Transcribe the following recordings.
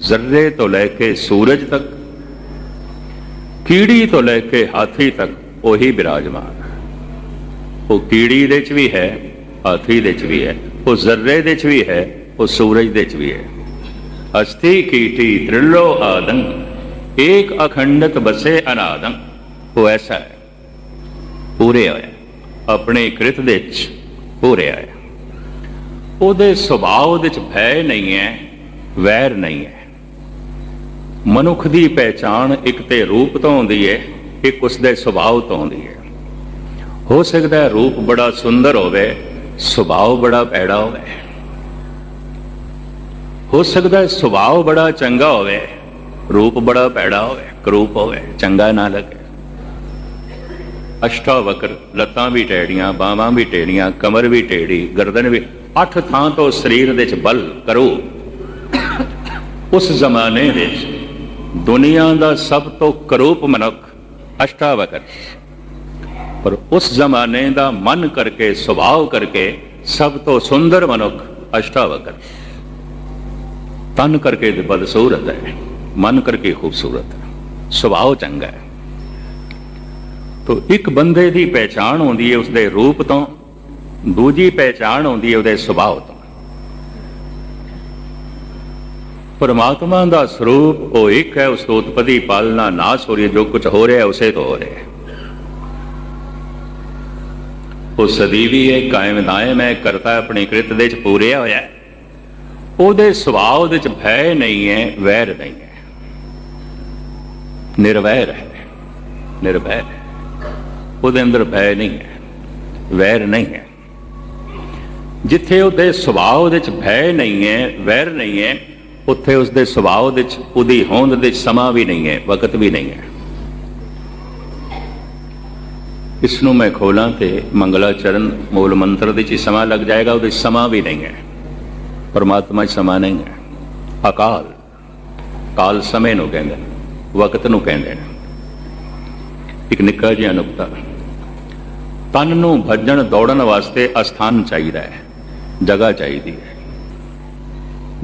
ਜ਼ਰਰੇ ਤੋਂ ਲੈ ਕੇ ਸੂਰਜ ਤੱਕ, ਕੀੜੀ ਤੋਂ ਲੈ ਕੇ ਹਾਥੀ ਤੱਕ ਉਹੀ ਬਿਰਾਜਮਾਨ। ਉਹ ਕੀੜੀ ਦੇ ਚ ਵੀ ਹੈ, ਹਾਥੀ ਦੇ ਚ ਵੀ ਹੈ, ਉਹ ਜ਼ਰਰੇ ਦੇ ਚ ਵੀ ਹੈ, ਉਹ ਸੂਰਜ ਦੇ ਚ ਵੀ ਹੈ। ਅਸਥੀ ਕੀਟੀ ਤ੍ਰਿਲੋ ਆਦੰ, ਏਕ ਅਖੰਡਤ ਬਸੇ ਅਨਾਦੰ। ਉਹ ਐਸਾ ਹੈ, ਪੂਰੇ ਹੋਇਆ ਆਪਣੇ ਕ੍ਰਿਤ ਦੇ ਚ ਪੂਰੇ ਆਇਆ। ਉਹਦੇ ਸੁਭਾਅ ਦੇ ਚ ਭੈ ਨਹੀਂ ਹੈ, ਵੈਰ ਨਹੀਂ ਹੈ। ਮਨੁੱਖ ਦੀ ਪਹਿਚਾਣ ਇੱਕ ਤੇ ਰੂਪ ਤੋਂ ਆਉਂਦੀ ਹੈ ਇੱਕ ਉਸ ਦੇ ਸੁਭਾਅ ਤੋਂ ਆਉਂਦੀ ਹੈ ਹੋ ਸਕਦਾ ਹੈ ਰੂਪ ਬੜਾ ਸੁੰਦਰ ਹੋਵੇ, ਸੁਭਾਅ ਬੜਾ ਭੈੜਾ ਹੋਵੇ। ਹੋ ਸਕਦਾ ਹੈ ਸੁਭਾਅ ਬੜਾ ਚੰਗਾ ਹੋਵੇ, ਰੂਪ ਬੜਾ ਭੈੜਾ ਹੋਵੇ ਕਰੂਪ ਹੋਵੇ, ਚੰਗਾ ਨਾ ਲੱਗੇ। ਅਸ਼ਟਾਵਕਰ ਲੱਤਾਂ ਵੀ ਟੇੜੀਆਂ, ਬਾਹਾਂ ਵੀ ਟੇੜੀਆਂ, ਕਮਰ ਵੀ ਟੇੜੀ, ਗਰਦਨ ਵੀ, ਅੱਠ ਥਾਂ ਤੋਂ ਸਰੀਰ ਦੇ ਚ ਬਲ ਕਰੋ। ਉਸ ਜ਼ਮਾਨੇ ਵਿੱਚ ਦੁਨੀਆ ਦਾ ਸਭ ਤੋਂ ਕਰੂਪ ਮਨੁੱਖ ਅਸ਼ਟਾਵਕਰ। ਪਰ ਉਸ ਜ਼ਮਾਨੇ ਦਾ ਮਨ ਕਰਕੇ, ਸੁਭਾਅ ਕਰਕੇ ਸਭ ਤੋਂ ਸੁੰਦਰ ਮਨੁੱਖ ਅਸ਼ਟਾਵਕਰ। ਤਨ ਕਰਕੇ ਤੇ ਬਦਸੂਰਤ ਹੈ, ਮਨ ਕਰਕੇ ਖੂਬਸੂਰਤ ਹੈ, ਸੁਭਾਅ ਚੰਗਾ ਹੈ। ਤੋ ਇੱਕ ਬੰਦੇ ਦੀ ਪਹਿਚਾਣ ਹੁੰਦੀ ਹੈ ਉਸਦੇ ਰੂਪ ਤੋਂ, ਦੂਜੀ ਪਹਿਚਾਣ ਹੁੰਦੀ ਹੈ ਉਹਦੇ ਸੁਭਾਅ ਤੋਂ। ਪਰਮਾਤਮਾ ਦਾ ਸਰੂਪ ਉਹ ਇੱਕ ਹੈ ਉਸ ਤੋਂ ਉਤਪਤੀ ਪਾਲਣਾ ਨਾਸ ਹੋ ਰਹੀ ਹੈ ਜੋ ਕੁਝ ਹੋ ਰਿਹਾ ਹੈ ਉਸੇ ਤੋਂ ਹੋ ਰਿਹਾ ਹੈ। ਉਹ ਸਦੀਵੀ ਹੈ ਕਾਇਮ ਨਾਇਮ ਹੈ ਕਰਤਾ ਹੈ, ਆਪਣੀ ਕ੍ਰਿਤ ਦੇ ਚ ਪੂਰਿਆ ਹੋਇਆ ਹੈ। ਉਹਦੇ ਸੁਭਾਅ ਉਹਦੇ ਚ ਭੈ ਨਹੀਂ ਹੈ ਵੈਰ ਨਹੀਂ ਹੈ। ਨਿਰਵੈਰ ਹੈ ਨਿਰਵੈਰ ਹੈ। ਉਹਦੇ ਅੰਦਰ ਭੈ ਨਹੀਂ ਹੈ ਵੈਰ ਨਹੀਂ ਹੈ। ਜਿੱਥੇ ਉਹਦੇ ਸੁਭਾਅ ਉਹਦੇ ਚ ਭੈ ਨਹੀਂ ਹੈ ਵੈਰ ਨਹੀਂ ਹੈ ਉੱਥੇ ਉਸਦੇ ਸੁਭਾਅ ਦੇ ਚ ਉਹਦੀ ਹੋਂਦ ਦੇ ਚ ਸਮਾਂ ਵੀ ਨਹੀਂ ਹੈ, ਵਕਤ ਵੀ ਨਹੀਂ ਹੈ। ਇਸ ਨੂੰ ਮੈਂ ਖੋਲਾਂ ਤੇ ਮੰਗਲਾਚਰਨ ਮੂਲ ਮੰਤਰ ਦੇ ਵਿੱਚ ਸਮਾਂ ਲੱਗ ਜਾਏਗਾ, ਉਹਦੇ ਸਮਾਂ ਵੀ ਨਹੀਂ ਹੈ। ਪਰਮਾਤਮਾ ਚ ਸਮਾਂ ਨਹੀਂ ਹੈ। ਅਕਾਲ, ਕਾਲ ਸਮੇਂ ਨੂੰ ਕਹਿੰਦੇ ਵਕਤ ਨੂੰ ਕਹਿੰਦੇ ਨੇ। ਇੱਕ ਨਿੱਕਾ ਜਿਹਾ ਨੁਕਤਾ। ਤਨ ਨੂੰ ਭੱਜਣ ਦੌੜਨ ਵਾਸਤੇ ਅਸਥਾਨ ਚਾਹੀਦਾ ਹੈ, ਜਗ੍ਹਾ ਚਾਹੀਦੀ ਹੈ।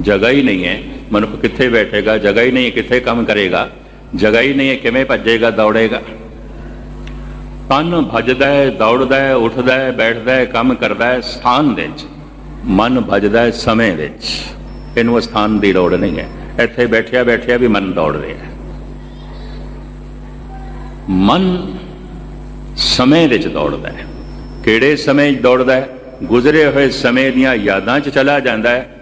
ਜਗ੍ਹਾ ਹੀ ਨਹੀਂ ਹੈ। ਮਨੁੱਖ ਕਿੱਥੇ ਬੈਠੇਗਾ, ਜਗ੍ਹਾ ਹੀ ਨਹੀਂ ਹੈ, ਕਿੱਥੇ ਕੰਮ ਕਰੇਗਾ, ਜਗ੍ਹਾ ਹੀ ਨਹੀਂ ਹੈ, ਕਿਵੇਂ ਭੱਜੇਗਾ, ਦੌੜੇਗਾ। ਤਨ ਭੱਜਦਾ ਹੈ, ਦੌੜਦਾ ਹੈ, ਉੱਠਦਾ ਹੈ, ਬੈਠਦਾ ਹੈ, ਕੰਮ ਕਰਦਾ ਹੈ ਸਥਾਨ ਦੇ ਵਿੱਚ, ਮਨ ਭੱਜਦਾ ਹੈ ਸਮੇਂ ਵਿੱਚ। ਇਹਨੂੰ ਸਥਾਨ ਦੀ ਲੋੜ ਨਹੀਂ ਹੈ। ਇੱਥੇ ਬੈਠਿਆ ਬੈਠਿਆ ਵੀ ਮਨ ਦੌੜ ਰਿਹਾ ਹੈ। ਮਨ ਸਮੇਂ ਵਿੱਚ ਦੌੜਦਾ ਹੈ। ਕਿਹੜੇ ਸਮੇਂ 'ਚ ਦੌੜਦਾ ਹੈ? ਗੁਜ਼ਰੇ ਹੋਏ ਸਮੇਂ ਦੀਆਂ ਯਾਦਾਂ 'ਚ ਚਲਾ ਜਾਂਦਾ ਹੈ।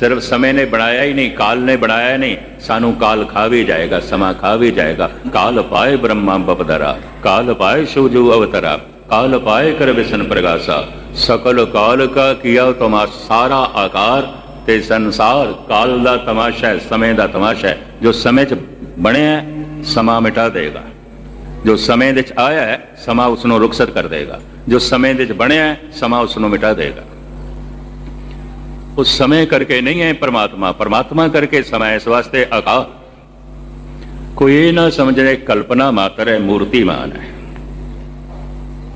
ਸਿਰਫ ਸਮੇਂ ਨੇ ਬਣਾਇਆ ਹੀ ਨਹੀਂ, ਕਾਲ ਨੇ ਬਣਾਇਆ ਨਹੀਂ। ਸਾਨੂੰ ਕਾਲ ਖਾ ਵੀ ਜਾਏਗਾ, ਸਮਾਂ ਖਾ ਵੀ ਜਾਏਗਾ। ਕਾਲ ਪਾਏ ਬ੍ਰਹਮਾ ਬਪਦਰਾ, ਕਾਲ ਪਾਏ ਸ਼ੂਜੂ ਅਵਤਰਾ, ਕਾਲ ਪਾਏ ਕਰ ਵਿਸ਼ਨ ਪ੍ਰਗਾਸਾ। ਸਕਲ ਕਾਲ ਕਾ ਕੀਆ ਤੁਮਾ ਸਾਰਾ ਆਕਾਰ ਤੇ ਸੰਸਾਰ, ਕਾਲ ਦਾ ਤਮਾਸ਼ਾ ਹੈ, ਸਮੇਂ ਦਾ ਤਮਾਸ਼ਾ ਹੈ। ਜੋ ਸਮੇਂ 'ਚ ਬਣਿਆ ਸਮਾਂ ਮਿਟਾ ਦੇਗਾ। ਜੋ ਸਮੇਂ ਦੇ 'ਚ ਆਇਆ ਹੈ, ਸਮਾਂ ਉਸ ਨੂੰ ਰੁਖਸਤ ਕਰ ਦੇਗਾ। ਜੋ ਸਮੇਂ ਦੇ 'ਚ ਬਣਿਆ ਹੈ, ਸਮਾਂ ਉਸ ਨੂੰ ਮਿਟਾ ਦੇਗਾ। उस समय करके नहीं है परमात्मा। परमात्मा करके समय इस वास्ते अका कोई ये ना रहे कल्पना मात्र है, मूर्तिमान है।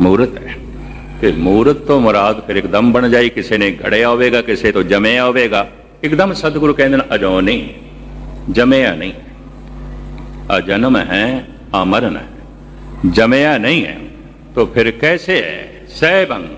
मूर्त है। कि मूर्त तो मुराद फिर एकदम बन जाए किसी ने घड़े आवेगा, किसी तो जमे आवेगा। एकदम सदगुरु कहते अजो नहीं, जमया नहीं। अजन्म है, अमरन है। जमया नहीं है तो फिर कैसे है? सैभंग।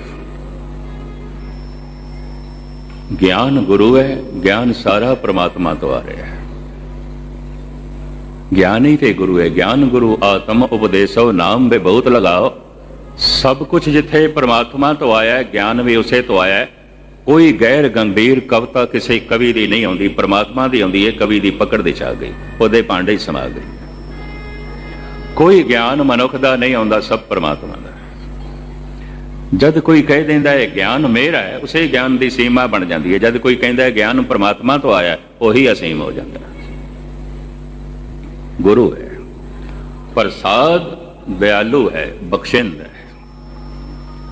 ਗਿਆਨ ਗੁਰੂ ਹੈ, ਗਿਆਨ ਸਾਰਾ ਪ੍ਰਮਾਤਮਾ ਤੋਂ ਆ ਰਿਹਾ ਹੈ ਗਿਆਨੀ ਤੇ ਗੁਰੂ ਹੈ, ਗਿਆਨ ਗੁਰੂ ਆਤਮ ਉਪਦੇਸੋ, ਨਾਮ ਬੇ ਬਹੁਤ ਲਗਾਓ। ਸਭ ਕੁਝ ਜਿੱਥੇ ਪ੍ਰਮਾਤਮਾ ਤੋਂ ਆਇਆ ਹੈ, ਗਿਆਨ ਵੀ ਉਸੇ ਤੋਂ ਆਇਆ ਹੈ। ਕੋਈ ਗੈਰ ਗੰਭੀਰ ਕਵਿਤਾ ਕਿਸੇ ਕਵੀ ਦੀ ਨਹੀਂ ਆਉਂਦੀ, ਪ੍ਰਮਾਤਮਾ ਦੀ ਆਉਂਦੀ ਹੈ, ਕਵੀ ਦੀ ਪਕੜ ਦੇ ਚ ਆ ਗਈ, ਉਹਦੇ ਭਾਂਡੇ ਸਮਾ ਗਈ। ਕੋਈ ਗਿਆਨ ਮਨੁੱਖ ਦਾ ਨਹੀਂ ਆਉਂਦਾ, ਸਭ ਪ੍ਰਮਾਤਮਾ ਦਾ। ਜਦ ਕੋਈ ਕਹਿ ਦਿੰਦਾ ਹੈ ਗਿਆਨ ਮੇਰਾ ਹੈ, ਉਸੇ ਗਿਆਨ ਦੀ ਸੀਮਾ ਬਣ ਜਾਂਦੀ ਹੈ। ਜਦ ਕੋਈ ਕਹਿੰਦਾ ਹੈ ਗਿਆਨ ਪਰਮਾਤਮਾ ਤੋਂ ਆਇਆ ਉਹੀ ਅਸੀਮ ਹੋ ਜਾਂਦਾ ਗੁਰੂ ਹੈ, ਪ੍ਰਸਾਦ ਦਿਆਲੂ ਹੈ, ਬਖਸ਼ਿੰਦ ਹੈ।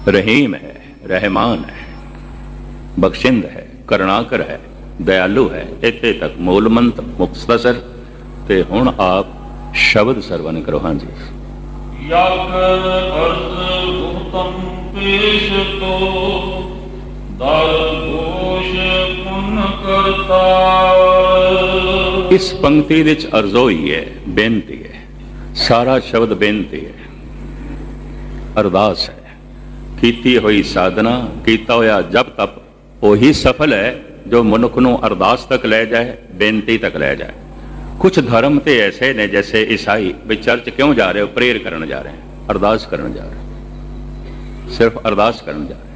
ਰਹੀਮ ਹੈ, ਰਹਿਮਾਨ ਹੈ। ਬਖਸ਼ਿੰਦ ਹੈ ਕਰਨਾਕਰ ਹੈ, ਦਇਆਲੂ ਹੈ। ਇੱਥੇ ਤੱਕ ਮੂਲ ਮੰਤ ਮੁਖਤਸਰ ਤੇ ਹੁਣ ਆਪ ਸ਼ਬਦ ਸਰਵਨ ਕਰੋ। ਹਾਂਜੀ। ਯਕ ਅਰਥ ਹੁਕਮ ਪੇਸ਼ ਤੋ ਦਰ ਦੋਸ਼ ਪੁਨ ਕਰਤਾ ਇਸ ਪੰਕਤੀ ਵਿੱਚ ਅਰਜ਼ੋ ਹੀ ਹੈ, ਬੇਨਤੀ ਹੈ। ਸਾਰਾ ਸ਼ਬਦ ਬੇਨਤੀ ਹੈ। ਅਰਦਾਸ ਹੈ। ਕੀਤੀ ਹੋਈ ਸਾਧਨਾ, ਕੀਤਾ ਹੋਇਆ ਜਪ ਤਪ, ਉਹੀ ਸਫਲ ਹੈ ਜੋ ਮਨੁੱਖ ਨੂੰ ਅਰਦਾਸ ਤੱਕ ਲੈ ਜਾਏ, ਬੇਨਤੀ ਤੱਕ ਲੈ ਜਾਏ। ਕੁਝ ਧਰਮ ਤੇ ਐਸੇ ਨੇ, ਜੈਸੇ ਈਸਾਈ ਵੀ ਚਰਚ ਕਿਉਂ ਜਾ ਰਹੇ ਹੋ ਪ੍ਰੇਰ ਕਰਨ ਜਾ ਰਹੇ ਅਰਦਾਸ ਕਰਨ ਜਾ ਰਹੇ ਸਿਰਫ ਅਰਦਾਸ ਕਰਨ ਜਾ ਰਹੇ।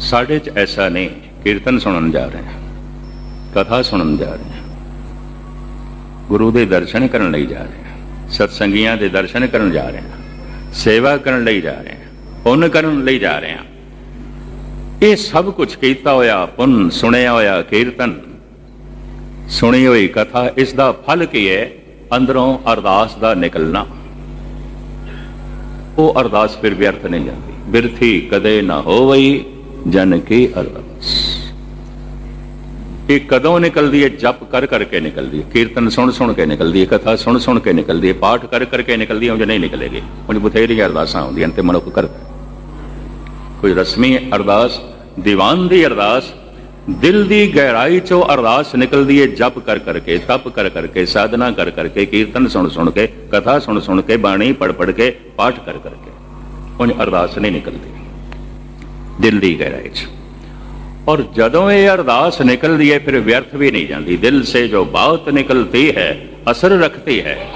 ਸਾਡੇ 'ਚ ਐਸਾ ਨਹੀਂ, ਕੀਰਤਨ ਸੁਣਨ ਜਾ ਰਹੇ। ਹਾਂ ਕਥਾ ਸੁਣਨ ਜਾ ਰਹੇ। ਹਾਂ ਗੁਰੂ ਦੇ ਦਰਸ਼ਨ ਕਰਨ ਲਈ ਜਾ ਰਹੇ। ਹਾਂ ਸਤਸੰਗੀਆਂ ਦੇ ਦਰਸ਼ਨ ਕਰਨ ਜਾ ਰਹੇ। ਹਾਂ ਸੇਵਾ ਕਰਨ ਲਈ ਜਾ ਰਹੇ। ਹਾਂ ਪੁੰਨ ਕਰਨ ਲਈ ਜਾ ਰਹੇ। ਹਾਂ ਇਹ ਸਭ ਕੁਝ ਕੀਤਾ ਹੋਇਆ ਪੁੰਨ, ਸੁਣਿਆ ਹੋਇਆ ਕੀਰਤਨ, ਸੁਣੀ ਹੋਈ ਕਥਾ, ਇਸ ਦਾ ਫਲ ਕੀ ਹੈ? ਅੰਦਰੋਂ ਅਰਦਾਸ ਦਾ ਨਿਕਲਣਾ। ਉਹ ਅਰਦਾਸ ਫਿਰ ਵਿਅਰਥ ਨਹੀਂ ਜਾਂਦੀ। ਬਿਰਥੀ ਕਦੇ ਨਾ ਹੋਵਈ, ਜਨ ਕੀ ਅਰਦਾਸ। ਇਹ ਕਦੋਂ ਨਿਕਲਦੀ ਹੈ? ਜਪ ਕਰ ਕਰਕੇ ਨਿਕਲਦੀ ਹੈ। ਕੀਰਤਨ ਸੁਣ ਸੁਣ ਕੇ ਨਿਕਲਦੀ ਹੈ। ਕਥਾ ਸੁਣ ਸੁਣ ਕੇ ਨਿਕਲਦੀ ਹੈ। ਪਾਠ ਕਰ ਕਰਕੇ ਨਿਕਲਦੀ ਹੈ, ਉਂਝ ਨਹੀਂ ਨਿਕਲੇਗੀ। ਉਂਝ ਬਥੇਰੀਆਂ ਅਰਦਾਸਾਂ ਆਉਂਦੀਆਂ ਤੇ ਮਨੁੱਖ ਕਰਦਾ ਕੋਈ ਰਸਮੀ ਅਰਦਾਸ, ਦੀਵਾਨ ਦੀ ਅਰਦਾਸ ਦਿਲ ਦੀ ਗਹਿਰਾਈ ਚੋਂ ਅਰਦਾਸ ਨਿਕਲਦੀ ਏ, ਜਪ ਕਰ ਕਰਕੇ, ਤਪ ਕਰ ਕਰਕੇ, ਸਾਧਨਾ ਕਰ ਕਰਕੇ, ਕੀਰਤਨ ਸੁਣ ਸੁਣ ਕੇ, ਕਥਾ ਸੁਣ ਸੁਣ ਕੇ, ਬਾਣੀ ਪੜ ਪੜ ਕੇ, ਪਾਠ ਕਰ ਕਰਕੇ ਉਹ ਅਰਦਾਸ ਨਹੀਂ ਨਿਕਲਦੀ। ਦਿਲ ਦੀ ਗਹਿਰਾਈ ਚ। ਔਰ ਜਦੋਂ ਇਹ ਅਰਦਾਸ ਨਿਕਲਦੀ ਹੈ ਫਿਰ ਵਿਅਰਥ ਵੀ ਨਹੀਂ ਜਾਂਦੀ। ਦਿਲ ਸੇ ਜੋ ਬਾਤ ਨਿਕਲਤੀ ਹੈ, ਅਸਰ ਰੱਖਤੀ ਹੈ।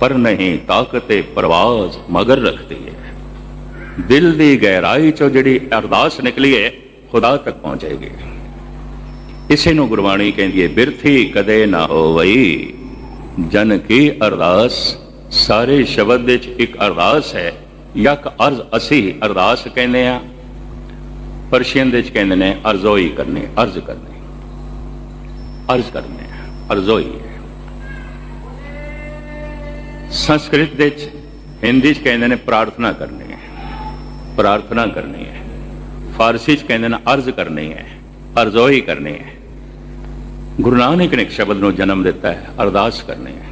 ਪਰ ਨਹੀਂ, ਤਾਕਤੇ ਪ੍ਰਵਾਜ਼ ਮਗਰ ਰੱਖਤੀ ਹੈ ਦਿਲ ਦੀ ਗਹਿਰਾਈ ਚੋਂ ਜਿਹੜੀ ਅਰਦਾਸ ਨਿਕਲੀ ਹੈ ਖੁਦਾ ਤੱਕ ਪਹੁੰਚੇਗੀ। ਇਸੇ ਨੂੰ ਗੁਰਬਾਣੀ ਕਹਿੰਦੀ ਹੈ, ਬਿਰਥੀ ਕਦੇ ਨਾ ਹੋਵਈ। ਜਨ ਕੀ ਅਰਦਾਸ, ਸਾਰੇ ਸ਼ਬਦ ਵਿੱਚ ਇੱਕ ਅਰਦਾਸ ਹੈ, ਯਕ ਅਰਜ਼ ਅਸੀਂ ਅਰਦਾਸ ਕਹਿੰਦੇ ਆ ਪਰਸ਼ੀਅਨ ਦੇ ਚ ਕਹਿੰਦੇ ਨੇ, ਅਰਜ਼ੋਈ ਕਰਨੀ, ਅਰਜ਼ ਕਰਨੀ। ਅਰਜ਼ ਕਰਨੇ ਅਰਜ਼ੋਈ ਹੈ। ਸੰਸਕ੍ਰਿਤ ਦੇ ਵਿੱਚ, ਹਿੰਦੀ ਚ ਕਹਿੰਦੇ ਨੇ, ਪ੍ਰਾਰਥਨਾ ਕਰਨੀ ਹੈ। ਪ੍ਰਾਰਥਨਾ ਕਰਨੀ ਹੈ। ਫਾਰਸੀ ਚ ਕਹਿੰਦੇ ਨੇ, ਅਰਜ਼ ਕਰਨੀ ਹੈ। ਅਰਜ਼ੋਈ ਕਰਨੀ ਹੈ। ਗੁਰੂ ਨਾਨਕ ਨੇ ਇੱਕ ਸ਼ਬਦ ਨੂੰ ਜਨਮ ਦਿੱਤਾ ਹੈ, ਅਰਦਾਸ ਕਰਨੀ ਹੈ।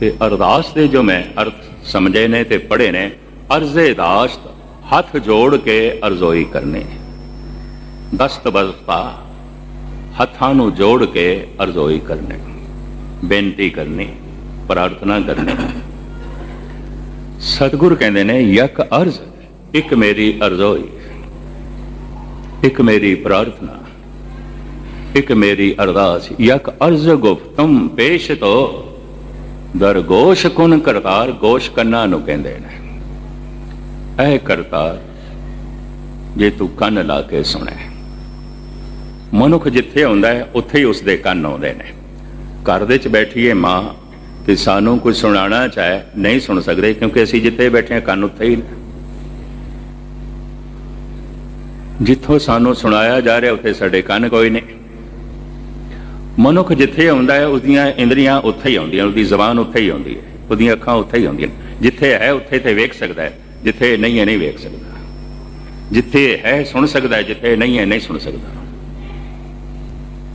ਤੇ ਅਰਦਾਸ ਦੇ ਜੋ ਮੈਂ ਅਰਥ ਸਮਝੇ ਨੇ ਤੇ ਪੜ੍ਹੇ ਨੇ, ਅਰਜ਼ੇ ਦਾਸਤ, ਹੱਥ ਜੋੜ ਕੇ ਅਰਜ਼ੋਈ ਕਰਨੀ ਦਸਤ ਬਸਤਾ, ਹੱਥਾਂ ਨੂੰ ਜੋੜ ਕੇ ਅਰਜ਼ੋਈ ਕਰਨੀ ਬੇਨਤੀ ਕਰਨੀ, ਪ੍ਰਾਰਥਨਾ ਕਰਨੀ ਸਤਿਗੁਰ ਕਹਿੰਦੇ ਨੇ, ਯਕ ਅਰਜ਼, ਇੱਕ ਮੇਰੀ ਅਰਜ਼ੋਈ, ਇੱਕ ਮੇਰੀ ਪ੍ਰਾਰਥਨਾ। ਇੱਕ ਮੇਰੀ ਅਰਦਾਸ, ਯਕ ਅਰਜ਼ ਗੁਫਤਮ ਪੇਸ਼ ਤੋ। ਦਰਗੋਸ਼ ਕੁਨ ਕਰਤਾਰ, ਗੋਸ਼ ਕੰਨਾਂ ਨੂੰ ਕਹਿੰਦੇ ਨੇ। ਐ ਕਰਤਾਰ, ਜੇ ਤੂੰ ਕੰਨ ਲਾ ਕੇ ਸੁਣੇ। ਮਨੁੱਖ ਜਿੱਥੇ ਆਉਂਦਾ ਹੈ, ਉੱਥੇ ਹੀ ਉਸਦੇ ਕੰਨ ਆਉਂਦੇ ਨੇ। ਘਰ ਦੇ ਵਿੱਚ ਬੈਠੀਏ ਮਾਂ, ਤੇ ਸਾਨੂੰ ਕੁਝ ਸੁਣਾਉਣਾ ਚਾਹੇ, ਨਹੀਂ ਸੁਣ ਸਕਦੇ, ਕਿਉਂਕਿ ਅਸੀਂ ਜਿੱਥੇ ਬੈਠੇ ਹਾਂ, ਕੰਨ ਉੱਥੇ ਹੀ ਜਿੱਥੋਂ ਸਾਨੂੰ ਸੁਣਾਇਆ ਜਾ ਰਿਹਾ, ਉੱਥੇ ਸਾਡੇ ਕੰਨ ਕੋਈ ਨਹੀਂ ਮਨੁੱਖ ਜਿੱਥੇ ਆਉਂਦਾ ਹੈ ਉਹਦੀਆਂ ਇੰਦਰੀਆਂ ਉੱਥੇ ਹੀ ਆਉਂਦੀਆਂ ਉਹਦੀ ਜ਼ਬਾਨ ਉੱਥੇ ਹੀ ਆਉਂਦੀ ਹੈ, ਉਹਦੀਆਂ ਅੱਖਾਂ ਉੱਥੇ ਹੀ ਆਉਂਦੀਆਂ ਜਿੱਥੇ ਹੈ, ਉੱਥੇ ਤੇ ਵੇਖ ਸਕਦਾ ਹੈ, ਜਿੱਥੇ ਨਹੀਂ ਹੈ, ਨਹੀਂ ਵੇਖ ਸਕਦਾ। ਜਿੱਥੇ ਹੈ, ਸੁਣ ਸਕਦਾ ਹੈ, ਜਿੱਥੇ ਨਹੀਂ ਹੈ, ਨਹੀਂ ਸੁਣ ਸਕਦਾ।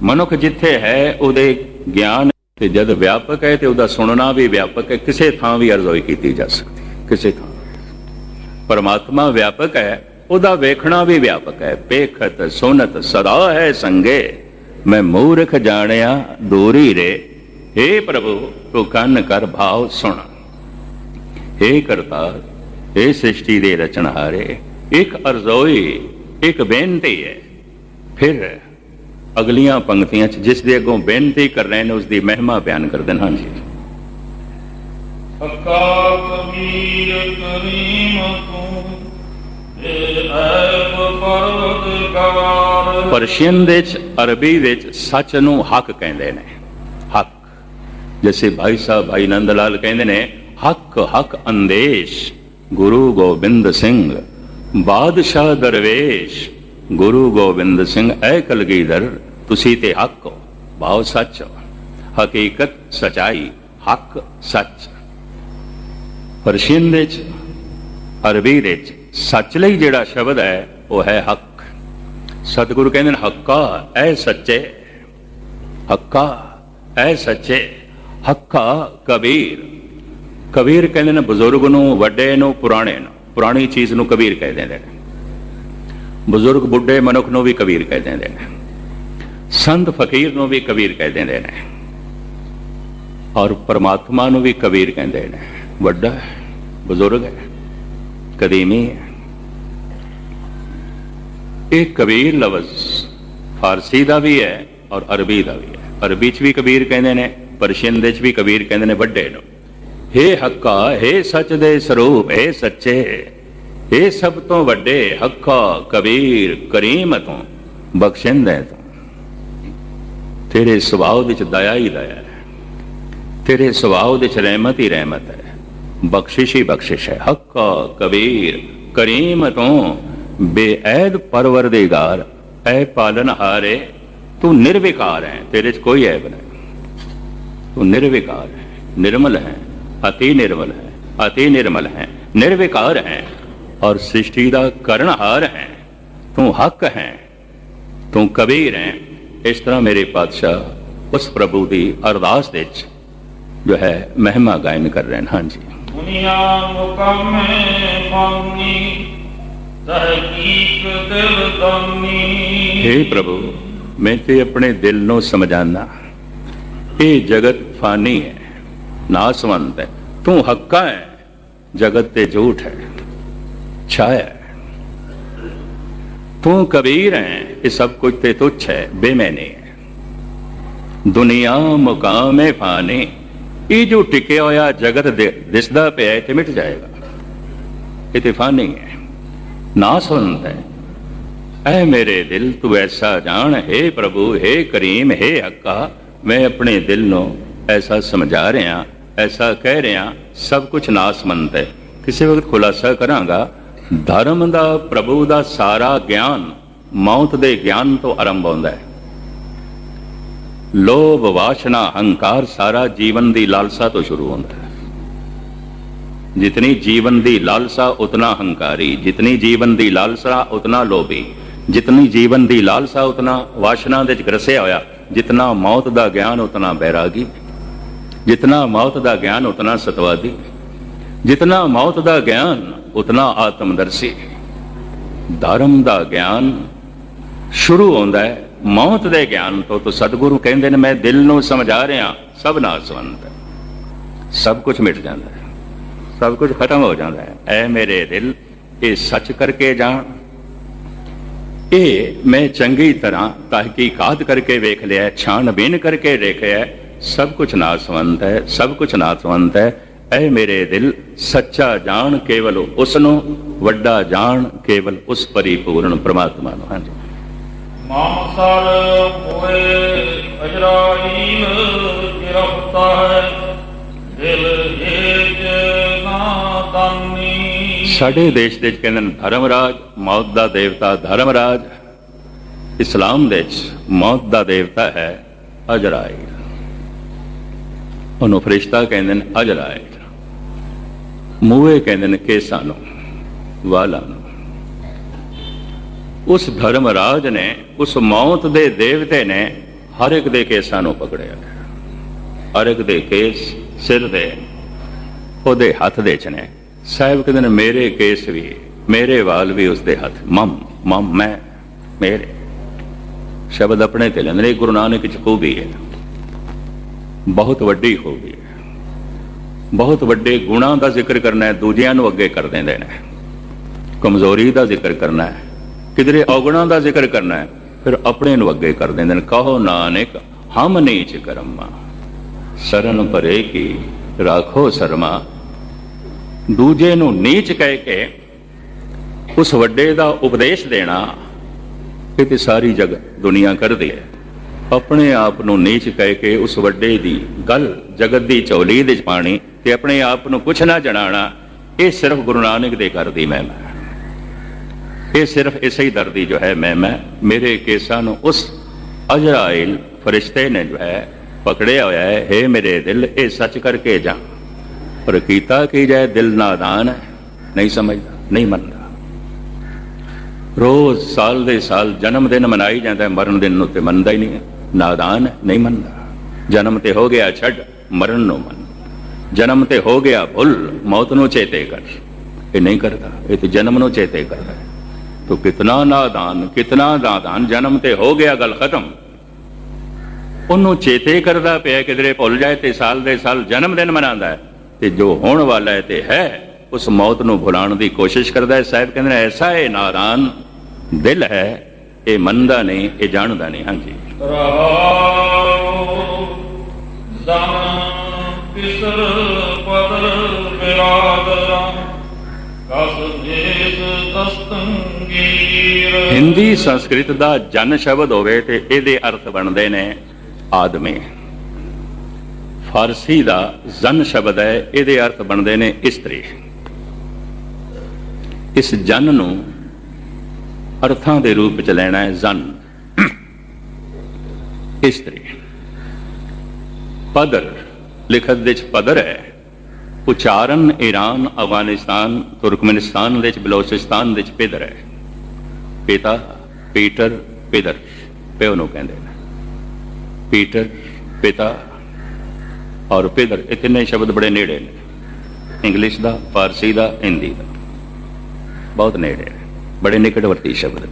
ਮਨੁੱਖ ਜਿੱਥੇ ਹੈ, ਉਹਦੇ ਗਿਆਨ ਤੇ ਜਦ ਵਿਆਪਕ ਹੈ ਤੇ ਉਹਦਾ ਸੁਣਨਾ ਵੀ ਵਿਆਪਕ ਹੈ, ਕਿਸੇ ਥਾਂ ਵੀ ਅਰਜ਼ੋਈ ਕੀਤੀ ਜਾ ਸਕਦੀ ਕਿਸੇ ਥਾਂ। ਪਰਮਾਤਮਾ ਵਿਆਪਕ ਹੈ, ਉਹਦਾ ਵੇਖਣਾ ਵੀ ਵਿਆਪਕ ਹੈ। ਪੇਖਤ ਸੁਨਤ ਸਦਾ ਹੈ ਸੰਗੇ। ਮੈਂ ਮੂਰਖ ਜਾਣਿਆ ਦੂਰੀ ਰੇ हे ਪ੍ਰਭੂ ਤੂੰ ਕੰਨ ਕਰ ਭਾਵ ਸੁਣ हे ਕਰਤਾਰ हे ਸ੍ਰਿਸ਼ਟੀ ਦੇ ਰਚਨਹਾਰੇ ਇੱਕ ਅਰਜ਼ੋਈ ਇੱਕ ਬੇਨਤੀ ਹੈ ਫਿਰ ਅਗਲੀਆਂ ਪੰਕਤੀਆਂ 'ਚ ਜਿਸ ਦੇ ਅੱਗੋਂ ਬੇਨਤੀ ਕਰ ਰਹੇ ਨੇ ਉਸ ਦੀ ਮਹਿਮਾ ਬਿਆਨ ਕਰ ਦੇਣ ਹਾਂਜੀ ਹੱਕਾ ਕਬੀਰ ਕਰੀਮ ਤੂੰ ਇਹ ਐਬ ਪਰਵਤਗਾਰ ਪਰਸ਼ੀਅਨ ਦੇ ਅਰਬੀ ਵਿੱਚ ਸੱਚ ਨੂੰ ਹੱਕ ਕਹਿੰਦੇ ਨੇ। ਹੱਕ। ਜਿਵੇਂ ਭਾਈ ਸਾਹਿਬ, ਭਾਈ ਨੰਦ ਲਾਲ ਕਹਿੰਦੇ ਨੇ, ਹੱਕ ਹੱਕ ਅੰਦੇਸ਼, ਗੁਰੂ ਗੋਬਿੰਦ ਸਿੰਘ, ਬਾਦਸ਼ਾਹ ਦਰਵੇਸ਼, ਗੁਰੂ ਗੋਬਿੰਦ ਸਿੰਘ, ਐ ਕਲਗੀਧਰ, ਤੁਸੀਂ ਤੇ ਹੱਕ ਹੋ, ਭਾਵ ਸੱਚ ਹੋ। ਹਕੀਕਤ ਸਚਾਈ, ਹੱਕ ਸੱਚ। ਪਰਸ਼ੀਅਨ ਵਿੱਚ, ਅਰਬੀ ਵਿੱਚ ਸੱਚ ਲਈ ਜਿਹੜਾ ਸ਼ਬਦ ਹੈ, ਉਹ ਹੈ ਹੱਕ। ਸਤਿਗੁਰੂ ਕਹਿੰਦੇ ਨੇ, ਹੱਕਾ ਐ ਸੱਚੇ। ਹੱਕਾ ਐ ਸੱਚੇ। ਹੱਕਾ, ਕਬੀਰ। ਕਬੀਰ ਕਹਿੰਦੇ ਨੇ, ਬਜ਼ੁਰਗ ਨੂੰ, ਵੱਡੇ ਨੂੰ, ਪੁਰਾਣੇ ਨੂੰ। ਪੁਰਾਣੀ ਚੀਜ਼ ਨੂੰ ਕਬੀਰ ਕਹਿ ਦਿੰਦੇ ਨੇ। ਬਜ਼ੁਰਗ, ਬੁੱਢੇ, ਮਨੁੱਖ ਨੂੰ ਵੀ ਕਬੀਰ ਕਹਿ ਦਿੰਦੇ ਨੇ। ਸੰਤ, ਫਕੀਰ ਨੂੰ ਵੀ ਕਬੀਰ ਕਹਿ ਦਿੰਦੇ ਨੇ। ਔਰ ਪਰਮਾਤਮਾ ਨੂੰ ਵੀ ਕਬੀਰ ਕਹਿੰਦੇ ਨੇ। ਵੱਡਾ ਬਜ਼ੁਰਗ ਹੈ, ਕਦੀਮੀ ਹੈ। ਇਹ ਕਬੀਰ ਲਫ਼ਜ਼ ਫਾਰਸੀ ਦਾ ਵੀ ਹੈ ਔਰ ਅਰਬੀ ਦਾ ਵੀ ਹੈ। ਅਰਬੀ 'ਚ ਵੀ ਕਬੀਰ ਕਹਿੰਦੇ ਨੇ ਪਰਸ਼ੀਅਨ ਦੇ 'ਚ ਵੀ ਕਬੀਰ ਕਹਿੰਦੇ ਨੇ ਵੱਡੇ ਨੂੰ। ਹੇ ਹੱਕਾ, ਹੇ ਸੱਚ ਦੇ ਸਰੂਪ, ਹੇ ਸੱਚੇ ਇਹ ਸਭ ਤੋਂ ਵੱਡੇ ਹੱਕਾ, ਕਬੀਰ ਕਰੀਮ ਤੋਂ, ਬਖਸ਼ਿੰਦੇ ਤੋਂ। ਤੇਰੇ ਸੁਭਾਅ ਵਿੱਚ ਦਇਆ ਹੀ ਦਇਆ ਹੈ। ਤੇਰੇ ਸੁਭਾਅ ਵਿੱਚ ਰਹਿਮਤ ਹੀ ਰਹਿਮਤ ਹੈ। ਬਖਸ਼ਿਸ਼ ਹੀ ਬਖਸ਼ਿਸ਼ ਹੈ। ਹੱਕਾ, ਕਬੀਰ ਕਰੀਮ ਤੋਂ ਬੇਅਦ ਪਰਵਰਦਿਗਾਰ ਐ ਪਾਲਨਹਾਰੇ ਤੂੰ ਨਿਰਵਿਕਾਰ ਹੈ ਤੇਰੇ 'ਚ ਕੋਈ ਐਬ ਨਹੀਂ ਤੂੰ ਨਿਰਵਿਕਾਰ ਹੈ ਨਿਰਮਲ ਹੈ ਅਤੀ ਨਿਰਮਲ ਹੈ ਅਤੀ ਨਿਰਮਲ ਹੈ ਨਿਰਵਿਕਾਰ ਹੈ ਔਰ ਸ੍ਰਿਸ਼ਟੀ ਦਾ ਕਰਨਹਾਰ ਹੈ ਤੂੰ ਹੱਕ ਹੈ ਤੂੰ ਕਬੀਰ ਹੈ ਇਸ ਤਰ੍ਹਾਂ ਮੇਰੇ ਪਾਤਸ਼ਾਹ ਉਸ ਪ੍ਰਭੂ ਦੀ ਅਰਦਾਸ ਦੇ ਵਿੱਚ ਜੋ ਹੈ ਮਹਿਮਾ ਗਾਇਨ ਕਰ ਰਹੇ ਹਨ ਹਾਂਜੀ ਦੁਨੀਆ ਮੁਕਮੇ ਫਾਨੀ ਤਹਕੀਕ ਦਿਲ ਦਾਨੀ हे ਪ੍ਰਭੂ ਮੈਂ ਤੇ ਆਪਣੇ ਦਿਲ ਨੂੰ ਸਮਝਾਨਾ ਇਹ ਜਗਤ ਫਾਨੀ ਹੈ ਨਾਸਵੰਤ ਹੈ ਤੂੰ ਹੱਕਾ ਹੈ ਜਗਤ ਤੇ ਝੂਠ ਹੈ ਛਾਇਆ ਹੈ ਤੂੰ ਕਬੀਰ ਹੈ ਇਹ ਸਭ ਕੁਝ ਤੇ ਤੁੱਛ ਹੈ ਬੇਮੈਨੀ ਹੈ ਦੁਨੀਆ ਮੁਕਾਮੇ ਫਾਨੀ ਇਹ ਜੋ ਟਿਕਿਆ ਹੋਇਆ ਜਗਤ ਦੇ- ਦਿਸਦਾ ਪਿਆ ਹੈ ਤੇ ਮਿਟ ਜਾਏਗਾ ਹੈ। ਐ ਮੇਰੇ ਦਿਲ ਤੂੰ ਐਸਾ ਜਾਣ, ਹੈ ਪ੍ਰਭੂ, ਹੈ ਕਰੀਮ, ਹੈ ਹੱਕਾ, ਮੈਂ ਆਪਣੇ ਦਿਲ ਨੂੰ ਐਸਾ ਸਮਝਾ ਰਿਹਾ ਐਸਾ ਕਹਿ ਰਿਹਾ ਸਭ ਕੁਝ ਨਾਸਮੰਤ ਹੈ। ਕਿਸੇ ਵਕਤ ਖੁਲਾਸਾ ਕਰਾਂਗਾ, ਧਰਮ ਦਾ, ਪ੍ਰਭੂ ਦਾ ਸਾਰਾ ਗਿਆਨ ਮੌਤ ਦੇ ਗਿਆਨ ਤੋਂ ਆਰੰਭ ਹੁੰਦਾ ਹੈ। ਲੋਭ ਵਾਸ਼ਨਾ, ਹੰਕਾਰ ਸਾਰਾ ਜੀਵਨ ਦੀ ਲਾਲਸਾ ਤੋਂ ਸ਼ੁਰੂ ਹੁੰਦਾ ਹੈ। जितनी जीवन दी लालसा उतना हंकारी जितनी जीवन दी लालसा उतना लोभी जितनी जीवन दी लालसा उतना वासना ਦੇ ਚ ਗਰਸਿਆ ਹੋਇਆ ਜਿਤਨਾ ਮੌਤ ਦਾ ਗਿਆਨ ਉਤਨਾ ਬੈਰਾਗੀ ਜਿਤਨਾ ਮੌਤ ਦਾ ਗਿਆਨ ਉਤਨਾ ਸਤਵਾਦੀ ਜਿਤਨਾ ਮੌਤ ਦਾ ਗਿਆਨ ਉਤਨਾ ਆਤਮਦਰਸ਼ੀ ਧਰਮ ਦਾ ਗਿਆਨ ਸ਼ੁਰੂ ਹੁੰਦਾ ਹੈ ਮੌਤ ਦੇ ਗਿਆਨ ਤੋਂ ਤਾਂ ਸਤਿਗੁਰੂ ਕਹਿੰਦੇ ਨੇ ਮੈਂ ਦਿਲ ਨੂੰ ਸਮਝਾ ਰਿਹਾ ਸਭ ਨਾਸਵੰਤ ਹੈ ਸਭ ਕੁਝ ਮਿਟ ਜਾਂਦਾ ਹੈ ਸਭ ਕੁਝ ਖਤਮ ਹੋ ਜਾਂਦਾ ਹੈ। ਐ ਮੇਰੇ ਦਿਲ, ਇਹ ਸੱਚ ਕਰਕੇ ਜਾਣ। ਇਹ ਮੈਂ ਚੰਗੀ ਤਰ੍ਹਾਂ ਤਹਿਕੀਕਾਤ ਕਰਕੇ ਵੇਖ ਲਿਆ ਛਾਣਬੀਨ ਕਰਕੇ ਦੇਖਿਆ ਸਭ ਕੁਝ ਨਾਸਵੰਤ ਹੈ, ਸਭ ਕੁਝ ਨਾਸਵੰਤ ਹੈ। ਐ ਮੇਰੇ ਦਿਲ, ਸੱਚਾ ਜਾਣ ਕੇਵਲ ਉਸ ਨੂੰ ਵੱਡਾ ਜਾਣ ਕੇਵਲ ਉਸ ਪਰਿਪੂਰਨ ਪ੍ਰਮਾਤਮਾ ਨੂੰ। ਹਾਂਜੀ। ਮਾਨਸਰ ਹੋਏ ਅਜਰਾਈਲ ਗ੍ਰਿਫਤਾਰ ਦਿਲ ਏਜ ਨਾਦਾਨੀ ਸਾਡੇ ਦੇਸ਼ ਦੇ ਵਿੱਚ ਕਹਿੰਦੇ ਨੇ ਧਰਮਰਾਜ, ਮੌਤ ਦਾ ਦੇਵਤਾ ਧਰਮਰਾਜ। ਇਸਲਾਮ ਦੇ ਵਿੱਚ ਮੌਤ ਦਾ ਦੇਵਤਾ ਹੈ ਅਜਰਾਇਲ ਉਹਨੂੰ ਫਰਿਸ਼ਤਾ ਕਹਿੰਦੇ ਨੇ ਅਜਰਾਇਲ ਮੂਹੇ ਕਹਿੰਦੇ ਨੇ ਕੇਸਾਂ ਨੂੰ ਵਾਲਾਂ ਨੂੰ। ਉਸ ਧਰਮਰਾਜ ਨੇ, ਉਸ ਮੌਤ ਦੇ ਦੇਵਤੇ ਨੇ ਹਰ ਇੱਕ ਦੇ ਕੇਸਾਂ ਨੂੰ ਪਕੜਿਆ। ਹਰ ਇੱਕ ਦੇ ਕੇਸ ਸਿਰ ਦੇ ਉਹਦੇ ਹੱਥ ਦੇ ਚ ਨੇ ਸਾਹਿਬ ਕਹਿੰਦੇ ਨੇ, ਮੇਰੇ ਕੇਸ ਵੀ, ਮੇਰੇ ਵਾਲ ਵੀ ਉਸ ਹੱਥ। ਮਮ ਮਮ, ਮੈਂ, ਮੇਰੇ। ਸ਼ਬਦ ਆਪਣੇ ਤੇ ਲੈਂਦੇ ਨੇ ਗੁਰੂ ਨਾਨਕ ਚ ਖੂਬੀ ਹੈ। ਬਹੁਤ ਵੱਡੀ ਖੂਬੀ ਹੈ। ਬਹੁਤ ਵੱਡੇ ਗੁਣਾਂ ਦਾ ਜ਼ਿਕਰ ਕਰਨਾ ਹੈ, ਦੂਜਿਆਂ ਨੂੰ ਅੱਗੇ ਕਰ ਦਿੰਦੇ ਨੇ। ਕਮਜ਼ੋਰੀ ਦਾ ਜ਼ਿਕਰ ਕਰਨਾ ਹੈ, ਕਿਧਰੇ ਔਗਣਾਂ ਦਾ ਜ਼ਿਕਰ ਕਰਨਾ ਹੈ, ਫਿਰ ਆਪਣੇ ਨੂੰ ਅੱਗੇ ਕਰ ਦਿੰਦੇ ਨੇ। ਕਹੋ, ਨਾਨਕ, ਹਮ ਨੀਚ ਕਰਮਾ। ਸਰਨ ਭਰੇ ਕੀ? ਰਾਖੋ ਸਰਮਾ। ਦੂਜੇ ਨੂੰ ਨੀਚ ਕਹਿ ਕੇ ਉਸ ਵੱਡੇ ਦਾ ਉਪਦੇਸ਼ ਦੇਣਾ ਇਹ ਤੇ ਸਾਰੀ ਜਗ ਦੁਨੀਆ ਕਰਦੀ ਹੈ। ਆਪਣੇ ਆਪ ਨੂੰ ਨੀਚ ਕਹਿ ਕੇ ਉਸ ਵੱਡੇ ਦੀ ਗੱਲ ਜਗਤ ਦੀ ਚੌਲੀ ਦੇ ਚ ਪਾਣੀ ਤੇ ਆਪਣੇ ਆਪ ਨੂੰ ਕੁਛ ਨਾ ਜਣਾਣਾ ਇਹ ਸਿਰਫ ਗੁਰੂ ਨਾਨਕ ਦੇ ਘਰ ਦੀ ਮਹਿਮਾ ਹੈ। ਇਹ ਸਿਰਫ ਇਸੇ ਹੀ ਦਰਦੀ ਜੋ ਹੈ ਮਹਿਮਾ ਹੈ। ਮੇਰੇ ਕੇਸਾਂ ਨੂੰ ਉਸ ਅਜਰਾਇਲ ਫਰਿਸ਼ਤੇ ਨੇ ਜੋ ਹੈ ਪਕੜਿਆ ਹੋਇਆ ਹੈ हे ਮੇਰੇ ਦਿਲ ਇਹ ਸੱਚ ਕਰਕੇ ਜਾ। ਪਰ ਕੀਤਾ ਕੀ ਜਾਏ ਦਿਲ ਨਾਦਾਨ ਹੈ। ਨਹੀਂ ਸਮਝਦਾ ਨਹੀਂ ਮੰਨਦਾ। ਰੋਜ਼ ਸਾਲ ਦੇ ਸਾਲ ਜਨਮ ਦਿਨ ਮਨਾਈ ਜਾਂਦਾ ਮਰਨ ਦਿਨ ਨੂੰ ਤੇ ਮੰਨਦਾ ਹੀ ਨਹੀਂ ਹੈ। ਨਾਦਾਨ ਹੈ, ਨਹੀਂ ਮੰਨਦਾ। ਜਨਮ ਤੇ ਹੋ ਗਿਆ ਛੱਡ ਮਰਨ ਨੂੰ ਮੰਨ। ਜਨਮ ਤੇ ਹੋ ਗਿਆ ਭੁੱਲ ਮੌਤ ਨੂੰ ਚੇਤੇ ਕਰ। ਇਹ ਨਹੀਂ ਕਰਦਾ ਇਹ ਤੇ ਜਨਮ ਨੂੰ ਚੇਤੇ ਕਰਦਾ ਹੈ। ਤੋ ਕਿਤਨਾ ਨਾਦਾਨ ਕਿਤਨਾ ਨਾਦਾਨ ਜਨਮ ਤੇ ਹੋ ਗਿਆ ਗੱਲ ਖਤਮ। ਉਹਨੂੰ ਚੇਤੇ ਕਰਦਾ ਪਿਆ ਕਿਧਰੇ ਭੁੱਲ ਜਾਏ ਤੇ ਸਾਲ ਦੇ ਸਾਲ ਜਨਮ ਦਿਨ ਮਨਾਉਂਦਾ ਹੈ। ਤੇ ਜੋ ਹੋਣ ਵਾਲਾ ਹੈ ਤੇ ਹੈ, ਉਸ ਮੌਤ ਨੂੰ ਭੁਲਾਉਣ ਦੀ ਕੋਸ਼ਿਸ਼ ਕਰਦਾ ਹੈ। ਸਾਹਿਬ ਕਹਿੰਦੇ ਐਸਾ ਇਹ ਨਾਦਾਨ ਦਿਲ ਹੈ, ਇਹ ਮੰਨਦਾ ਨਹੀਂ, ਇਹ ਜਾਣਦਾ ਨਹੀਂ। ਹਾਂਜੀ। ਰਹਾਉ ਜ਼ਨ ਪਿਸਰ ਪਦਰ ਬਿਰਾਦਰਾ ਕਸ ਦੇਸ ਦਸਤੰਗੀਰ ਹਿੰਦੀ ਸੰਸਕ੍ਰਿਤ ਦਾ ਜਨ ਸ਼ਬਦ ਹੋਵੇ ਤੇ ਇਹਦੇ ਅਰਥ ਬਣਦੇ ਨੇ ਆਦਮੀ। ਫਾਰਸੀ ਦਾ ਜਨ ਸ਼ਬਦ ਹੈ, ਇਹਦੇ ਅਰਥ ਬਣਦੇ ਨੇ ਇਸਤਰੀ। ਇਸ ਜਨ ਨੂੰ ਅਰਥਾਂ ਦੇ ਰੂਪ ਵਿੱਚ ਲੈਣਾ ਹੈ ਜਨ। ਇਸਤਰੀ। ਪਦਰ ਲਿਖਤ ਦੇ ਵਿੱਚ ਪਦਰ ਹੈ। ਉਚਾਰਨ, ਈਰਾਨ, ਅਫਗਾਨਿਸਤਾਨ, ਤੁਰਕਮਨਿਸਤਾਨ ਦੇ ਵਿੱਚ, ਬਲੋਚਿਸਤਾਨ ਦੇ ਵਿੱਚ ਪਿਦਰ ਹੈ। ਪਿਤਾ ਪੀਟਰ ਪਿਦਰ ਪਿਓ ਨੂੰ ਕਹਿੰਦੇ ਪੀਟਰ, ਪਿਤਾ ਔਰ ਪਿਦਰ, ਇਹ ਤਿੰਨੇ ਸ਼ਬਦ ਬੜੇ ਨੇੜੇ ਨੇ। ਇੰਗਲਿਸ਼ ਦਾ, ਫਾਰਸੀ ਦਾ, ਹਿੰਦੀ ਦਾ। ਬਹੁਤ ਨੇੜੇ ਨੇ। ਬੜੇ ਨਿਕਟਵਰਤੀ ਸ਼ਬਦ ਨੇ।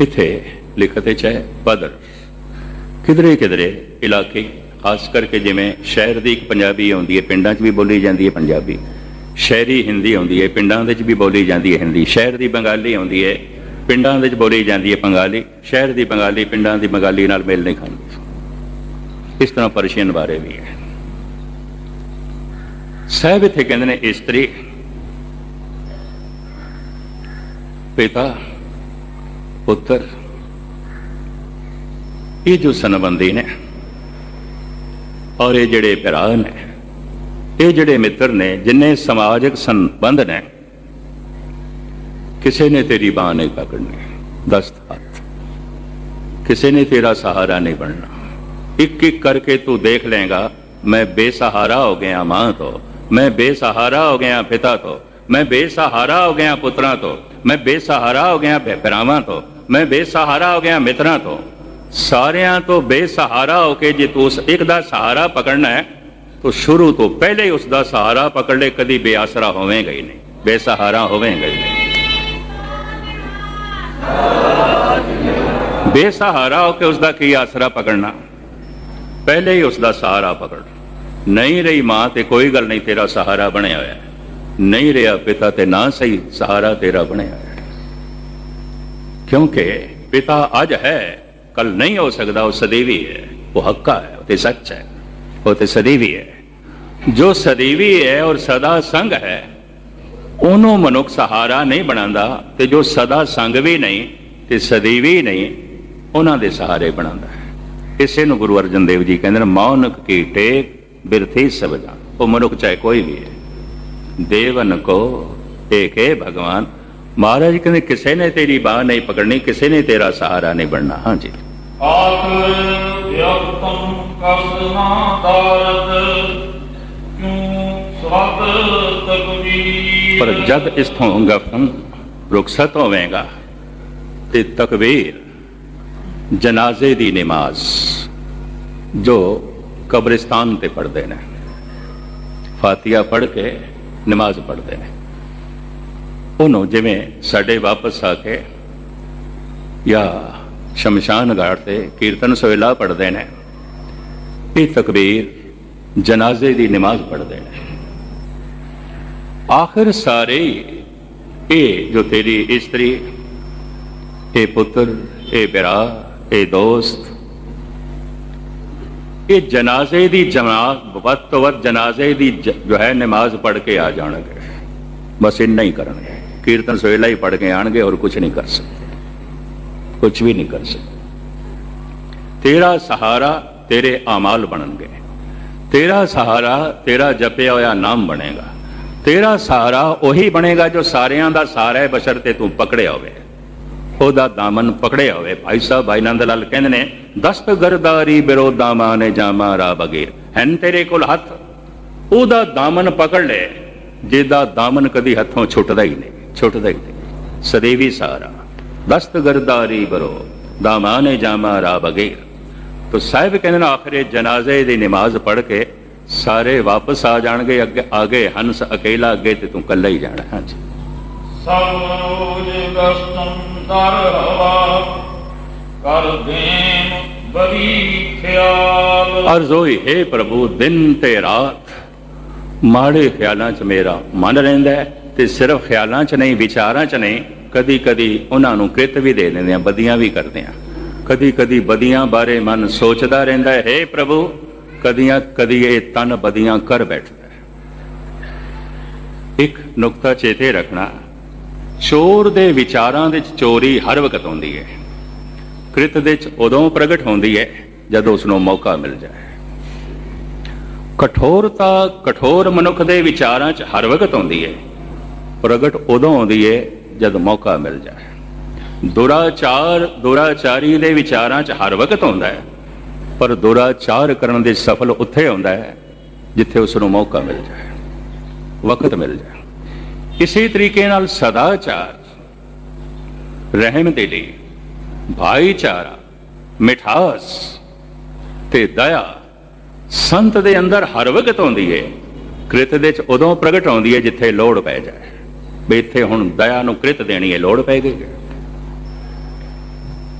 ਇੱਥੇ ਲਿਖਤ ਵਿੱਚ ਹੈ ਪਦਰ। ਕਿਧਰੇ ਕਿਧਰੇ ਇਲਾਕੇ, ਖਾਸ ਕਰਕੇ ਜਿਵੇਂ ਸ਼ਹਿਰ ਦੀ ਇੱਕ ਪੰਜਾਬੀ ਆਉਂਦੀ ਹੈ, ਪਿੰਡਾਂ 'ਚ ਵੀ ਬੋਲੀ ਜਾਂਦੀ ਹੈ ਪੰਜਾਬੀ। ਸ਼ਹਿਰੀ ਹਿੰਦੀ ਆਉਂਦੀ ਹੈ, ਪਿੰਡਾਂ ਦੇ 'ਚ ਵੀ ਬੋਲੀ ਜਾਂਦੀ ਹੈ ਹਿੰਦੀ। ਸ਼ਹਿਰ ਦੀ ਬੰਗਾਲੀ ਆਉਂਦੀ ਹੈ ਪਿੰਡਾਂ ਵਿੱਚ ਬੋਲੀ ਜਾਂਦੀ ਹੈ ਬੰਗਾਲੀ, ਸ਼ਹਿਰ ਦੀ ਬੰਗਾਲੀ, ਪਿੰਡਾਂ ਦੀ ਬੰਗਾਲੀ ਨਾਲ ਮੇਲ ਨਹੀਂ ਖਾਂਦੀ। ਇਸ ਤਰ੍ਹਾਂ ਪਰਸ਼ੀਅਨ ਬਾਰੇ ਵੀ ਹੈ। ਸਾਹਿਬ ਇੱਥੇ ਕਹਿੰਦੇ ਨੇ, ਇਸਤਰੀ, ਪਿਤਾ, ਪੁੱਤਰ, ਇਹ ਜੋ ਸੰਬੰਧੀ ਨੇ, ਔਰ ਇਹ ਜਿਹੜੇ ਭਰਾ ਨੇ, ਇਹ ਜਿਹੜੇ ਮਿੱਤਰ ਨੇ, ਜਿੰਨੇ ਸਮਾਜਿਕ ਸੰਬੰਧ ਨੇ ਕਿਸੇ ਨੇ ਤੇਰੀ ਬਾਹ ਨਹੀਂ ਪਕੜਨੀ। ਦਸਤ ਹੱਥ ਕਿਸੇ ਨੇ ਤੇਰਾ ਸਹਾਰਾ ਨਹੀਂ ਬਣਨਾ। ਇੱਕ ਇੱਕ ਕਰਕੇ ਤੂੰ ਦੇਖ ਲੇਗਾ ਮੈਂ ਬੇਸਹਾਰਾ ਹੋ ਗਿਆ ਮਾਂ ਤੋਂ। ਮੈਂ ਬੇਸਹਾਰਾ ਹੋ ਗਿਆ ਪਿਤਾ ਤੋਂ। ਮੈਂ ਬੇਸਹਾਰਾ ਹੋ ਗਿਆ ਪੁੱਤਰਾਂ ਤੋਂ। ਮੈਂ ਬੇਸਹਾਰਾ ਹੋ ਗਿਆ ਭਰਾਵਾਂ ਤੋਂ। ਮੈਂ ਬੇਸਹਾਰਾ ਹੋ ਗਿਆ ਮਿੱਤਰਾਂ ਤੋਂ। ਸਾਰਿਆਂ ਤੋਂ ਬੇਸਹਾਰਾ ਹੋ ਕੇ ਜੇ ਤੂੰ ਉਸ ਇੱਕ ਦਾ ਸਹਾਰਾ ਪਕੜਨਾ ਹੈ, ਤਾਂ ਸ਼ੁਰੂ ਤੋਂ ਪਹਿਲੇ ਹੀ ਉਸ ਦਾ ਸਹਾਰਾ ਪਕੜ ਲੈ, ਕਦੀ ਬੇਆਸਰਾ ਹੋਵੇਂਗਾ ਹੀ ਨਹੀਂ। ਬੇਸਹਾਰਾ ਹੋਵੇਂਗਾ ਹੀ ਨਹੀਂ। ਬੇਸਹਾਰਾ ਹੋ ਕੇ ਉਸ ਦਾ ਕੀ ਆਸਰਾ ਪਕੜਨਾ? ਪਹਿਲੇ ਹੀ ਉਸ ਦਾ ਸਹਾਰਾ ਪਕੜ। ਨਹੀਂ ਰਹੀ ਮਾਂ ਤੇ ਕੋਈ ਗੱਲ ਨਹੀਂ, ਤੇਰਾ ਸਹਾਰਾ ਬਣਿਆ ਹੋਇਆ। ਨਹੀਂ ਰਿਹਾ ਪਿਤਾ ਤੇ ਨਾ ਸਹੀ, ਸਹਾਰਾ ਤੇਰਾ ਬਣਿਆ ਹੋਇਆ। ਕਿਉਂਕਿ ਪਿਤਾ ਅੱਜ ਹੈ ਕੱਲ ਨਹੀਂ ਹੋ ਸਕਦਾ, ਉਹ ਸਦੀਵੀ ਹੈ। ਉਹ ਹੱਕਾ ਹੈ, ਉਹ ਤੇ ਸੱਚ ਹੈ, ਉਹ ਤੇ ਸਦੀਵੀ ਹੈ। ਜੋ ਸਦੀਵੀ ਹੈ ਔਰ ਸਦਾ ਸੰਗ ਹੈ ਉਹਨੂੰ ਮਨੁੱਖ ਸਹਾਰਾ ਨਹੀਂ ਬਣਾਉਂਦਾ ਤੇ ਜੋ ਸਦਾ ਸੰਗ ਵੀ ਨਹੀਂ ਤੇ ਸਦੀ ਵੀ ਨਹੀਂ, ਉਹਨਾਂ ਦੇ ਸਹਾਰੇ ਬਣਾਉਂਦਾ ਇਸੇ ਨੂੰ ਗੁਰੂ ਅਰਜਨ ਦੇਵ ਜੀ ਕਹਿੰਦੇ ਨੇ, ਮੌਨਕ ਕੀ ਟੇਕ ਬਿਰਥੀ ਸਬਦਾ। ਉਹ ਮਨੁੱਖ ਚਾਹੇ ਕੋਈ ਵੀ ਹੈ। ਦੇਵਨ ਕੋ ਏਕੇ ਭਗਵਾਨ। ਮਹਾਰਾਜ ਕਹਿੰਦੇ, ਕਿਸੇ ਨੇ ਤੇਰੀ ਬਾਹ ਨਹੀਂ ਪਕੜਨੀ, ਕਿਸੇ ਨੇ ਤੇਰਾ ਸਹਾਰਾ ਨਹੀਂ ਬਣਨਾ। ਹਾਂਜੀ। ਆਖਰ ਵਿਅਕਤਮ ਕਸਨਾ ਦਾਰਦ ਪਰ ਜਦ ਇਸ ਤੋਂ ਗਫਨ ਰੁਖਸਤ ਹੋਵੇਗਾ ਤੇ ਤਕਬੀਰ ਜਨਾਜ਼ੇ ਦੀ ਨਮਾਜ਼ ਜੋ ਕਬਰਿਸਤਾਨ ਤੇ ਪੜਦੇ ਨੇ। ਫਾਤੀਹਾ ਪੜ ਕੇ ਨਮਾਜ਼ ਪੜਦੇ ਨੇ। ਉਹਨੂੰ ਜਿਵੇਂ ਸਾਡੇ ਵਾਪਸ ਆ ਕੇ ਜਾਂ ਸ਼ਮਸ਼ਾਨ ਘਾਟ ਤੇ ਕੀਰਤਨ ਸੋਹਿਲਾ ਪੜ੍ਹਦੇ ਨੇ, ਇਹ ਤਕਬੀਰ ਜਨਾਜ਼ੇ ਦੀ ਨਮਾਜ਼ ਪੜਦੇ ਨੇ। ਆਖਰ ਸਾਰੇ ਇਹ ਜੋ ਤੇਰੀ ਇਸਤਰੀ, ਇਹ ਪੁੱਤਰ, ਇਹ ਪਿਰਾ ਇਹ ਦੋਸਤ, ਇਹ ਜਨਾਜ਼ੇ ਦੀ ਜਮਾਤ, ਵੱਧ ਤੋਂ ਵੱਧ ਜਨਾਜ਼ੇ ਦੀ ਜੋ ਹੈ ਨਮਾਜ਼ ਪੜ੍ਹ ਕੇ ਆ ਜਾਣਗੇ। ਬਸ ਇੰਨਾ ਹੀ ਕਰਨਗੇ। ਕੀਰਤਨ ਸੋਇਲਾ ਹੀ ਪੜ੍ਹ ਕੇ ਆਣਗੇ ਔਰ ਕੁਝ ਨਹੀਂ ਕਰ ਸਕਦੇ। ਕੁਝ ਵੀ ਨਹੀਂ ਕਰ ਸਕਦੇ। ਤੇਰਾ ਸਹਾਰਾ ਤੇਰੇ ਆਮਾਲ ਬਣਨਗੇ। ਤੇਰਾ ਸਹਾਰਾ ਤੇਰਾ ਜਪਿਆ ਹੋਇਆ ਨਾਮ ਬਣੇਗਾ। ਤੇਰਾ ਸਹਾਰਾ ਉਹੀ ਬਣੇਗਾ ਜੋ ਸਾਰਿਆਂ ਦਾ ਸਾਰਾ ਹੈ ਬਸ਼ਰਤੇ ਤੂੰ ਪਕੜਿਆ ਹੋਵੇ। ਉਹਦਾ ਦਾਮਨ ਪਕੜਿਆ ਹੋਵੇ। ਭਾਈ ਸਾਹਿਬ, ਭਾਈ ਨੰਦ ਲਾਲ ਕਹਿੰਦੇ ਨੇ, ਦਸਤ ਗਰਦਾਰੀ ਬਿਰੋਦਾ ਮਾਨੇ ਜਾਮਾ ਰਾ ਬਗੀਰ। ਹੈਨ ਤੇਰੇ ਕੋਲ ਹੱਥ? ਉਹਦਾ ਦਾਮਨ ਪਕੜ ਲੈ। ਜਿਹਦਾ ਦਾਮਨ ਕਦੀ ਹੱਥੋਂ ਛੁੱਟਦਾ ਹੀ ਨਹੀਂ, ਛੁੱਟਦਾ ਹੀ ਨਹੀਂ। ਸਦੀਵੀ ਸਹਾਰਾ। ਦਸਤ ਗਰਦਾਰੀ ਬਰੋ ਦਾਮਾਨੇ ਜਾਮਾ ਰਾ ਬਗੀਰ। ਤੋ ਸਾਹਿਬ ਕਹਿੰਦੇ ਨੇ, ਆਖਰੇ ਜਨਾਜ਼ੇ ਦੀ ਨਮਾਜ਼ ਪੜ੍ਹ ਕੇ ਸਾਰੇ ਵਾਪਸ ਆ ਜਾਣਗੇ ਅੱਗੇ ਆਗੇ ਹੰਸ ਅਕੇਲਾ ਅੱਗੇ ਤੇ ਤੂੰ ਕੱਲਾ ਹੀ ਜਾਣਾ। ਹਾਂਜੀ। ਸਭ ਰੋਜ ਗਸਤੰ ਦਰ ਹਵਾ ਕਰ ਦੇਮ ਬੜੀ ਖਿਆਲ। ਅਰਜ਼ ਹੋਈ ਹੈ ਪ੍ਰਭੂ ਦਿਨ ਤੇ ਰਾਤ ਮਾੜੇ ਖਿਆਲਾਂ 'ਚ ਮੇਰਾ ਮਨ ਰਹਿੰਦਾ ਤੇ ਸਿਰਫ ਖਿਆਲਾਂ 'ਚ ਨਹੀਂ ਵਿਚਾਰਾਂ 'ਚ ਨਹੀਂ ਕਦੀ ਕਦੀ ਉਹਨਾਂ ਨੂੰ ਕ੍ਰਿਤ ਵੀ ਦੇ ਦਿੰਦੇ ਆ ਬਦੀਆਂ ਵੀ ਕਰਦੇ ਆ ਕਦੀ ਕਦੀ ਬਦੀਆਂ ਬਾਰੇ ਮਨ ਸੋਚਦਾ ਰਹਿੰਦਾ ਹੈ ਪ੍ਰਭੂ ਕਦੀਆਂ ਕਦੀ ਇਹ ਤਨ ਬਦੀਆਂ ਕਰ ਬੈਠਦਾ ਇੱਕ ਨੁਕਤਾ ਚੇਤੇ ਰੱਖਣਾ ਚੋਰ ਦੇ ਵਿਚਾਰਾਂ ਵਿੱਚ ਚੋਰੀ ਹਰ ਵਕਤ ਹੁੰਦੀ ਹੈ। ਕ੍ਰਿਤ ਦੇ ਵਿੱਚ ਉਦੋਂ ਪ੍ਰਗਟ ਹੁੰਦੀ ਹੈ ਜਦੋਂ ਉਸ ਨੂੰ ਮੌਕਾ ਮਿਲ ਜਾਏ। ਕਠੋਰਤਾ ਕਠੋਰ ਮਨੁੱਖ ਦੇ ਵਿਚਾਰਾਂ 'ਚ ਹਰ ਵਕਤ ਹੁੰਦੀ ਹੈ। ਪ੍ਰਗਟ ਉਦੋਂ ਹੁੰਦੀ ਹੈ ਜਦ ਮੌਕਾ ਮਿਲ ਜਾਏ। ਦੁਰਾਚਾਰ ਦੁਰਾਚਾਰੀ ਦੇ ਵਿਚਾਰਾਂ 'ਚ ਹਰ ਵਕਤ ਹੁੰਦਾ ਹੈ। ਪਰ ਦੁਰਾਚਾਰ ਕਰਨ ਦੇ ਸਫਲ ਉੱਥੇ ਹੁੰਦਾ ਹੈ, ਜਿੱਥੇ ਉਸ ਨੂੰ ਮੌਕਾ ਮਿਲ ਜਾਏ, ਵਕਤ ਮਿਲ ਜਾਏ। ਇਸੇ ਤਰੀਕੇ ਨਾਲ ਸਦਾਚਾਰ, ਰਹਿਮ ਦੇ ਲਈ, ਭਾਈਚਾਰਾ, ਮਿਠਾਸ ਤੇ ਦਇਆ ਸੰਤ ਦੇ ਅੰਦਰ ਹਰ ਵਕਤ ਆਉਂਦੀ ਹੈ ਕ੍ਰਿਤ ਦੇ ਚ ਉਦੋਂ ਪ੍ਰਗਟ ਆਉਂਦੀ ਹੈ ਜਿੱਥੇ ਲੋੜ ਪੈ ਜਾਏ। ਵੀ ਇੱਥੇ ਹੁਣ ਦਇਆ ਨੂੰ ਕ੍ਰਿਤ ਦੇਣੀ ਹੈ ਲੋੜ ਪੈ ਗਈ ਹੈ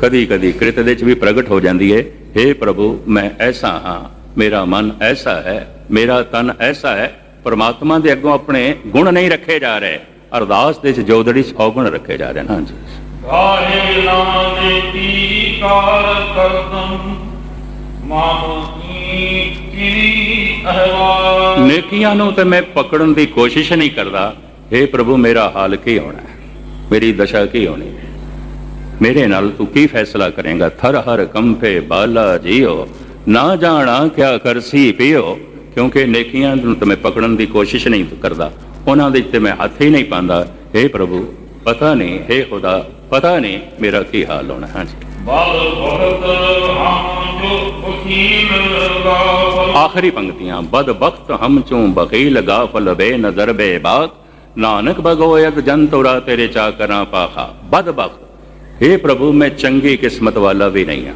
ਕਦੀ ਕਦੀ ਕ੍ਰਿਤ ਦੇ 'ਚ ਵੀ ਪ੍ਰਗਟ ਹੋ ਜਾਂਦੀ ਹੈ हे ਪ੍ਰਭੂ ਮੈਂ ਐਸਾ ਹਾਂ ਮੇਰਾ ਮਨ ਐਸਾ ਹੈ ਮੇਰਾ ਤਨ ਐਸਾ ਹੈ ਪਰਮਾਤਮਾ ਦੇ ਅੱਗੋਂ ਆਪਣੇ ਗੁਣ ਨਹੀਂ ਰੱਖੇ ਜਾ ਰਹੇ ਅਰਦਾਸ ਦੇ 'ਚ ਜੋਦੜੀ 'ਚ ਔਗੁਣ ਰੱਖੇ ਜਾ ਰਹੇ ਨੇ। ਹਾਂਜੀ। ਗਾਹੇ ਨਾਮੇ ਕੀ ਕਾਰ ਕਰਦਮ ਮਮ ਕੀ ਅਹਵਾਲ। ਨੇਕੀਆਂ ਨੂੰ ਤੇ ਮੈਂ ਪਕੜਨ ਦੀ ਕੋਸ਼ਿਸ਼ ਨਹੀਂ ਕਰਦਾ। हे ਪ੍ਰਭੂ ਮੇਰਾ ਹਾਲ ਕੀ ਹੋਣਾ ਮੇਰੀ ਦਸ਼ਾ ਕੀ ਹੋਣੀ ਹੈ? ਮੇਰੇ ਨਾਲ ਤੂੰ ਕੀ ਫੈਸਲਾ ਕਰੇਗਾ? ਥਰ ਹਰ ਕੰਪੇ ਬਾਲਾ ਜੀਓ। ਨਾ ਜਾਣਾ ਕਿਆ ਕਰਸੀ ਪਿਓ ਕਿਉਂਕਿ ਨੇਕੀਆਂ ਨੂੰ ਤੇ ਮੈਂ ਪਕੜਨ ਦੀ ਕੋਸ਼ਿਸ਼ ਨਹੀਂ ਕਰਦਾ। ਉਹਨਾਂ ਦੇ ਤੇ ਮੈਂ ਹੱਥ ਹੀ ਨਹੀਂ ਪਾਉਂਦਾ। हे ਪ੍ਰਭੂ ਪਤਾ ਨਹੀਂ हे ਖੁਦਾ ਪਤਾ ਨਹੀਂ ਮੇਰਾ ਕੀ ਹਾਲ ਹੋਣਾ। ਹਾਂਜੀ। ਆਖਰੀ ਪੰਕਤੀਆਂ ਬਦ ਬਖਤ ਹਮ ਚੋਂ ਬਖੀਲ ਗਾਫਲ ਬੇ ਨਜ਼ਰ ਬੇ ਬਾਤ। ਨਾਨਕ ਭਗੋਇਤ ਜੰਤੁਰਾ ਤੇਰੇ ਚਾਕਰਾਂ ਪਾਖਾ। ਬਦ ਬਖਤ हे ਪ੍ਰਭੂ ਮੈਂ ਚੰਗੀ ਕਿਸਮਤ ਵਾਲਾ ਵੀ ਨਹੀਂ ਹਾਂ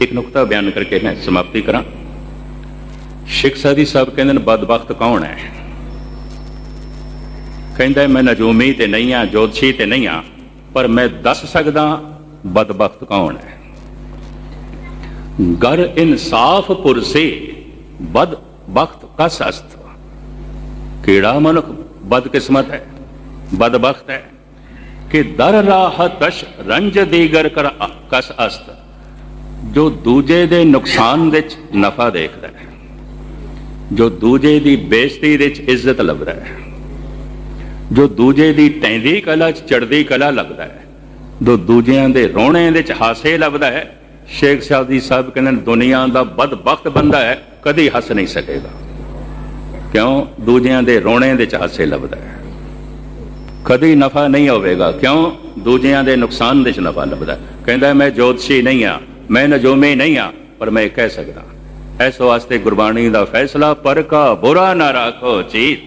ਇੱਕ ਨੁਕਤਾ ਬਿਆਨ ਕਰਕੇ ਮੈਂ ਸਮਾਪਤੀ ਕਰਾਂ ਸ਼ਿਖ ਸਾਦੀ ਸਾਹਿਬ ਕਹਿੰਦੇ ਨੇ ਬਦਬਖਤ ਕੌਣ ਹੈ ਕਹਿੰਦਾ ਮੈਂ ਨਜੂਮੀ ਤੇ ਨਹੀਂ ਆ ਜੋਤਸ਼ੀ ਤੇ ਨਹੀਂ ਆ ਪਰ ਮੈਂ ਦੱਸ ਸਕਦਾ ਬਦਬਖਤ ਕੌਣ ਹੈ ਗਰ ਇਨਸਾਫ ਪੁਰਸੇ ਬਦ ਬਖਤ ਕਸ ਅਸਤ ਕਿਹੜਾ ਮਨੁੱਖ ਬਦਕਿਸਮਤ ਹੈ ਬਦਬਖਤ ਹੈ ਕਿ ਦਰ ਰਾਹ ਤਸ਼ ਰੰਜ ਦੀਗਰ ਕਰ ਕਸ ਅਸਤ ਜੋ ਦੂਜੇ ਦੇ ਨੁਕਸਾਨ ਵਿੱਚ ਨਫਾ ਦੇਖਦਾ ਹੈ ਜੋ ਦੂਜੇ ਦੀ ਬੇਇੱਜ਼ਤੀ ਵਿੱਚ ਇੱਜ਼ਤ ਲੱਭਦਾ ਹੈ ਜੋ ਦੂਜੇ ਦੀ ਟੈਂਦੀ ਕਲਾ ਚ ਚੜਦੀ ਕਲਾ ਲੱਗਦਾ ਹੈ ਜੋ ਦੂਜਿਆਂ ਦੇ ਰੋਣੇ ਵਿੱਚ ਹਾਸੇ ਲੱਭਦਾ ਹੈ ਸ਼ੇਖ ਸਾਦੀ ਸਾਹਿਬ ਕਹਿੰਦੇ ਨੇ, ਦੁਨੀਆ ਦਾ ਬਦਬਖਤ ਬੰਦਾ ਹੈ ਕਦੀ ਹੱਸ ਨਹੀਂ ਸਕੇਗਾ। ਕਿਉਂ? ਦੂਜਿਆਂ ਦੇ ਰੋਣੇ ਦੇ ਚ ਹਾਸੇ ਲੱਭਦਾ ਹੈ। ਕਦੀ ਨਫਾ ਨਹੀਂ ਹੋਵੇਗਾ। ਕਿਉਂ? ਦੂਜਿਆਂ ਦੇ ਨੁਕਸਾਨ ਦੇ ਚ ਨਫਾ ਲੱਭਦਾ ਕਹਿੰਦਾ, ਮੈਂ ਜੋਤਸ਼ੀ ਨਹੀਂ ਆ ਮੈਂ ਨਜੂਮੀ ਨਹੀਂ ਆ ਪਰ ਮੈਂ ਕਹਿ ਸਕਦਾ ਇਸ ਵਾਸਤੇ ਗੁਰਬਾਣੀ ਦਾ ਫੈਸਲਾ, ਪਰ ਕਾ ਬੁਰਾ ਨਾ ਰੱਖੋ ਚੀਤ।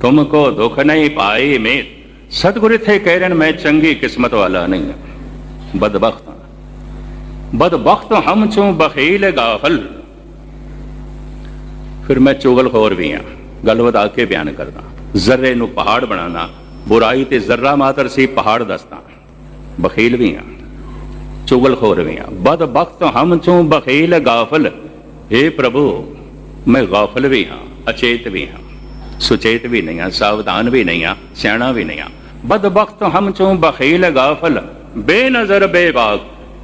ਤੁਮਕੋ ਦੁੱਖ ਨਹੀਂ ਪਾਈ ਮੇਤ। ਸਤਿਗੁਰ ਇੱਥੇ ਕਹਿ ਰਹੇ ਮੈਂ ਚੰਗੀ ਕਿਸਮਤ ਵਾਲਾ ਨਹੀਂ ਹਾਂ। ਬਦਬਖਤ ਹਾਂ। ਬਦਬਖਤ ਹਮ ਚੋਂ ਬਖੀਲ ਗਾਫਲ। ਫਿਰ ਮੈਂ ਚੁਗਲਖੋਰ ਵੀ ਹਾਂ। ਗੱਲ ਵਧਾ ਕੇ ਬਿਆਨ ਕਰਦਾ ਜ਼ਰਰੇ ਨੂੰ ਪਹਾੜ ਬਣਾਉਣਾ ਬੁਰਾਈ ਤੇ ਜ਼ਰਰਾ ਮਾਤਰ ਸੀ, ਪਹਾੜ ਦੱਸਦਾ ਬਖੀਲ ਵੀ ਹਾਂ ਚੁਗਲਖੋਰ ਵੀ ਹਾਂ ਬਦਬਖਤ ਹਮ ਚੋਂ ਬਖੀਲ ਗਾਫਲ। हे ਪ੍ਰਭੂ, ਮੈਂ ਗਾਫਲ ਵੀ ਹਾਂ ਅਚੇਤ ਵੀ ਹਾਂ ਸੁਚੇਤ ਵੀ ਨਹੀਂ ਹਾਂ ਸਾਵਧਾਨ ਵੀ ਨਹੀਂ ਹਾਂ ਸਿਆਣਾ ਵੀ ਨਹੀਂ ਹਾਂ ਬਦਬਖਤ ਹਮ ਚੋਂ ਬਖੀਲ ਗਾਫਲ। ਬੇਨਜ਼ਰ, ਬੇਬਾਕ,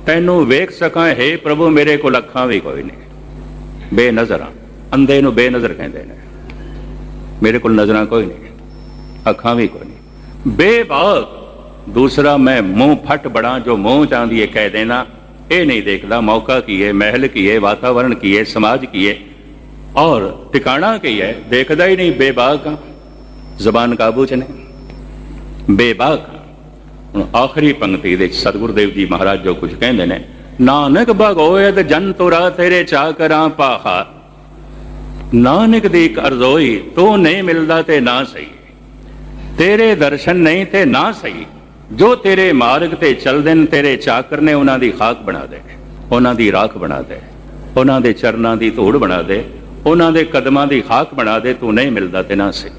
ਤੈਨੂੰ ਵੇਖ ਸਕਾਂ, ਹੈ ਪ੍ਰਭੂ, ਮੇਰੇ ਕੋਲ ਅੱਖਾਂ ਵੀ ਕੋਈ ਨਹੀਂ। ਬੇਨਜ਼ਰ ਅੰਦੇ ਨੂੰ ਬੇਨਜ਼ਰ ਕਹਿੰਦੇ ਨੇ। ਮੇਰੇ ਕੋਲ ਨਜ਼ਰਾਂ ਕੋਈ ਨਹੀਂ, ਅੱਖਾਂ ਵੀ ਕੋਈ ਨਹੀਂ। ਬੇਬਾਕ। ਦੂਸਰਾ, ਮੈਂ ਮੂੰਹ ਫਟ ਬੜਾ ਜੋ ਮੂੰਹ ਚਾਂਦੀ ਹੈ ਕਹਿ ਦੇਣਾ। ਇਹ ਨਹੀਂ ਦੇਖਦਾ ਮੌਕਾ ਕੀ ਹੈ ਮਹਿਲ ਕੀ ਹੈ ਵਾਤਾਵਰਣ ਕੀ ਹੈ ਸਮਾਜ ਕੀ ਹੈ ਔਰ ਟਿਕਾਣਾ ਕੀ ਹੈ ਦੇਖਦਾ ਹੀ ਨਹੀਂ ਬੇਬਾਕ। ਜ਼ਬਾਨ ਕਾਬੂ ਚ ਨਹੀਂ ਬੇਬਾਕ। ਹੁਣ ਆਖਰੀ ਪੰਕਤੀ ਦੇ ਸਤਿਗੁਰ ਦੇਵ ਜੀ ਮਹਾਰਾਜ ਜੋ ਕੁਝ ਕਹਿੰਦੇ ਨੇ, ਨਾਨਕ ਭਗੋਇਦ ਜਨ ਤੁਰਾ ਤੇਰੇ ਚਾਕਰਾਂ ਪਾਹਾ। ਨਾਨਕ ਦੀ ਇੱਕ ਅਰਜ਼ੋਈ, ਤੂੰ ਨਹੀਂ ਮਿਲਦਾ ਤੇ ਨਾ ਸਹੀ। ਤੇਰੇ ਦਰਸ਼ਨ ਨਹੀਂ ਤੇ ਨਾ ਸਹੀ। ਜੋ ਤੇਰੇ ਮਾਰਗ ਤੇ ਚੱਲਦੇ ਨੇ, ਤੇਰੇ ਚਾਕਰ ਨੇ ਉਹਨਾਂ ਦੀ ਖਾਕ ਬਣਾ ਦੇ। ਉਹਨਾਂ ਦੀ ਰਾਖ ਬਣਾ ਦੇ। ਉਹਨਾਂ ਦੇ ਚਰਨਾਂ ਦੀ ਧੂੜ ਬਣਾ ਦੇ। ਉਹਨਾਂ ਦੇ ਕਦਮਾਂ ਦੀ ਖਾਕ ਬਣਾ ਦੇ। ਤੂੰ ਨਹੀਂ ਮਿਲਦਾ ਤੇ ਨਾ ਸਹੀ।